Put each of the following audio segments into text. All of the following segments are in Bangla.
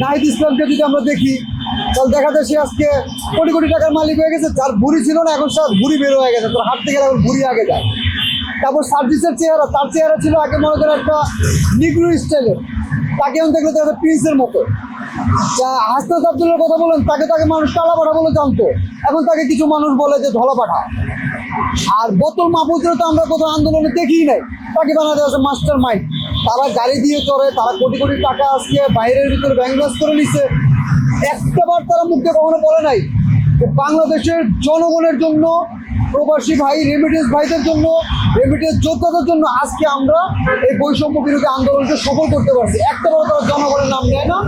নাহিদ ইসলামকে যদি আমরা দেখি, তাহলে দেখা যায় সে আজকে কোটি কোটি টাকার মালিক হয়ে গেছে, যার ভুড়ি ছিল না, এখন সব ভুড়ি বের হয়ে গেছে, তোর হাত থেকে এখন ভুড়ি আগে যায়। তারপর সার্ভিসের চেহারা, তার চেহারা ছিল আগে মনে করেন একটা নিগ্রু স্টাইলের তাকে এখন দেখলে দেখা প্রিন্সের মতো। যা হাসনাত আব্দুল্লার কথা বলেন, তাকে তাকে মানুষ কালা পাঠা বলে জানতো। এখন তাকে কিছু মানুষ বলে যে ধলা পাঠা। আর বোতল মাহফুজের তো আমরা কোথাও আন্দোলনে দেখিই নাই। তাকে বানাতে আছে মাস্টার মাইন্ড। তারা গাড়ি দিয়ে চড়ে, তারা কোটি কোটি টাকা আজকে বাইরের ভিতরে ব্যাংলাস করে নিছে। একটাবার তারা মুখে কখনো বলে নাই যে বাংলাদেশের জনগণের জন্য, প্রবাসী ভাই রেমিটেন্স ভাইদের জন্য রেমিটেন্স যোদ্ধাদের জন্য আজকে আমরা এই বৈষম্য বিরোধী আন্দোলনকে সফল করতে পারছি। একটাবারও তারা জনগণের নাম নেয় না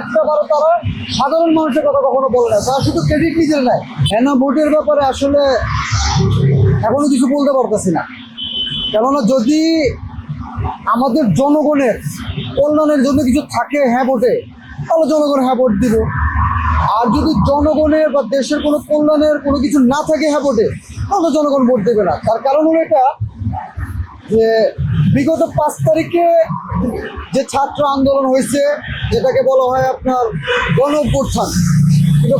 একটাবারও তারা সাধারণ মানুষের কথা কখনো বলে না। তারা শুধু ক্রেডিট নিজের নেয়। হ্যাঁ না ভোটের ব্যাপারে আসলে এখনও কিছু বলতে পারতেছি না। কেননা যদি আমাদের জনগণের কল্যাণের জন্য কিছু থাকে হ্যাঁ ভোটে তাহলে জনগণ হ্যাঁ ভোট দিব। আর যদি জনগণের বা দেশের কোনো কল্যাণের কোনো কিছু না থাকে হ্যাঁ ভোটে তাহলে জনগণ ভোট দেবে না। তার কারণ হলো এটা যে বিগত পাঁচ তারিখে যে ছাত্র আন্দোলন হয়েছে, যেটাকে বলা হয় আপনার গণ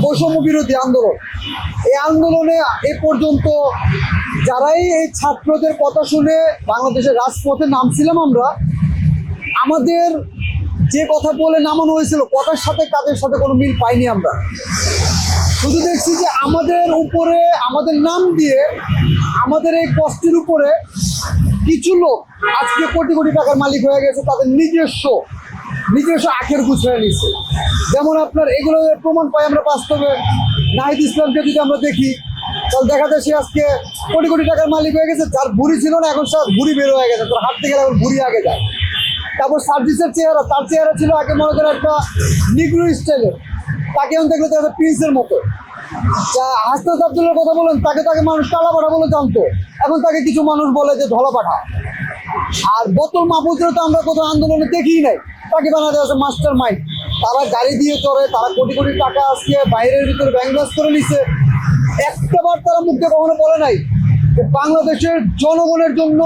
বৈষম্য বিরোধী আন্দোলন। এই আন্দোলনে এ পর্যন্ত যারাই এই ছাত্রদের কথা শুনে বাংলাদেশের রাজপথে নামছিলাম আমরা, আমাদের যে কথা বলে নামানো হয়েছিল, কথার সাথে কাজের সাথে কোনো মিল পাইনি আমরা। শুধু দেখছি যে আমাদের উপরে, আমাদের নাম দিয়ে, আমাদের এই কষ্টের উপরে কিছু লোক আজকে কোটি কোটি টাকার মালিক হয়ে গেছে, তাদের নিজস্ব নিজস্ব আখের গুছিয়ে নিচ্ছে। যেমন আপনার এগুলো প্রমাণ পাই আমরা বাস্তবে। নাহিদ ইসলামকে যদি আমরা দেখি, তাহলে দেখা যায় সে আজকে কোটি কোটি টাকার মালিক হয়ে গেছে, যার ভুড়ি ছিল না, এখন সব ভুড়ি বের হয়ে গেছে, তোর হাত থেকে এখন ভুড়ি আগে যায়। তারপর সার্ভিসের চেহারা, তার চেহারা ছিল আগে মনে করেন একটা নিগ্রো স্টাইলের তাকে এখন দেখলে দেখা যায় প্রিন্সের মতো। যা হাসনাত আব্দুল্লার কথা বলেন, তাকে তাকে মানুষ কালা পাঠা বলে জানতো। এখন তাকে কিছু মানুষ বলে যে ধলা পাঠা। আর বোতল মাহফুজের তো আমরা কোথাও আন্দোলনে দেখিই নাই। তাকে বানাতে আছে মাস্টার মাইন্ড। তারা গাড়ি দিয়ে চড়ে, তারা কোটি কোটি টাকা আজকে বাইরের ভিতরে ব্যাংলাস করে নিছে। একটাবার তারা মুখে কখনো বলে নাই যে বাংলাদেশের জনগণের জন্য,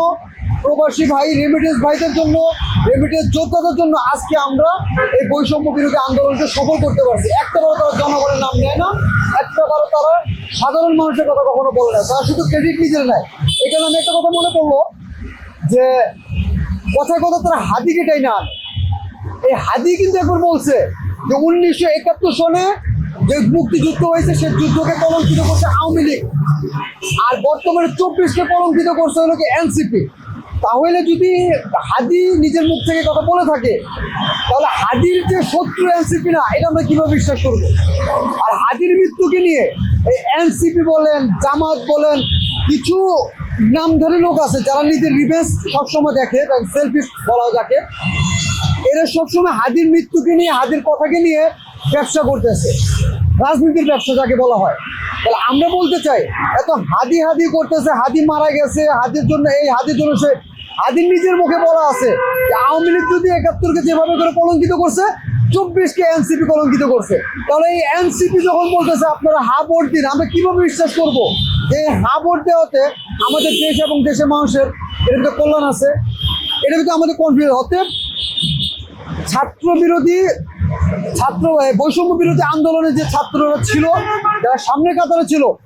প্রবাসী ভাই রেমিটেন্স ভাইদের জন্য রেমিটেন্স যোদ্ধাদের জন্য আজকে আমরা এই বৈষম্য বিরোধী আন্দোলনকে সফল করতে পারছি। একটাবারও তারা জনগণের নাম নেয় না, একটাবারও তারা সাধারণ মানুষের কথা কখনো বলে না। তারা শুধু ক্রেডিট নিজের নেয়। এখানে আমি একটা কথা মনে পড়ল যে কথায় কথা তারা হাতি কেটাই না আনে। এই হাদি কিন্তু একবার বলছে যে উনিশশো একাত্তর সনে যে মুক্তিযুদ্ধ হয়েছে, সে যুদ্ধকে কলঙ্কিত করছে আওয়ামী লীগ। আর বর্তমানে চব্বিশকে কলঙ্কিত করছে হলো কি এনসিপি। তাহলে যদি হাদি নিজের মুখ থেকে কথা বলে থাকে, তাহলে হাদির যে শত্রু এনসিপি না, এটা আমরা কীভাবে বিশ্বাস করব? আর হাদির মৃত্যুকে নিয়ে এই এনসিপি বলেন, জামাত বলেন, কিছু নামধারী লোক আছে যারা নিজের রিভেন্স সবসময় দেখে সেলফি বলা যাকে। এরা সবসময় হাদির মৃত্যুকে নিয়ে, হাদির কথাকে নিয়ে ব্যবসা করতেছে। রাজনীতির ব্যবসা যাকে বলা হয়। তাহলে আমরা বলতে চাই, এত হাদি হাদি করতেছে, হাদি মারা গেছে, হাদির জন্য, এই হাদির জন্য সে হাদির নিজের মুখে বলা আছে যে আওয়ামী লীগ যদি একাত্তরকে যেভাবে করে কলঙ্কিত করছে, চব্বিশকে এনসিপি কলঙ্কিত করছে। তাহলে এই এনসিপি যখন বলতেছে, আপনারা হা ভোট দিন, আমরা কীভাবে বিশ্বাস করব? যে এই হা ভোট দেওয়াতে আমাদের দেশ এবং দেশের মানুষের এটা ভিতরে কল্যাণ আছে এটা ভিতরে আমাদের কনফিডেন্স অতএব ছাত্র বিরোধী ছাত্র বৈষম্য বিরোধী আন্দোলনে যে ছাত্ররা ছিল যারা সামনে কাতারে ছিল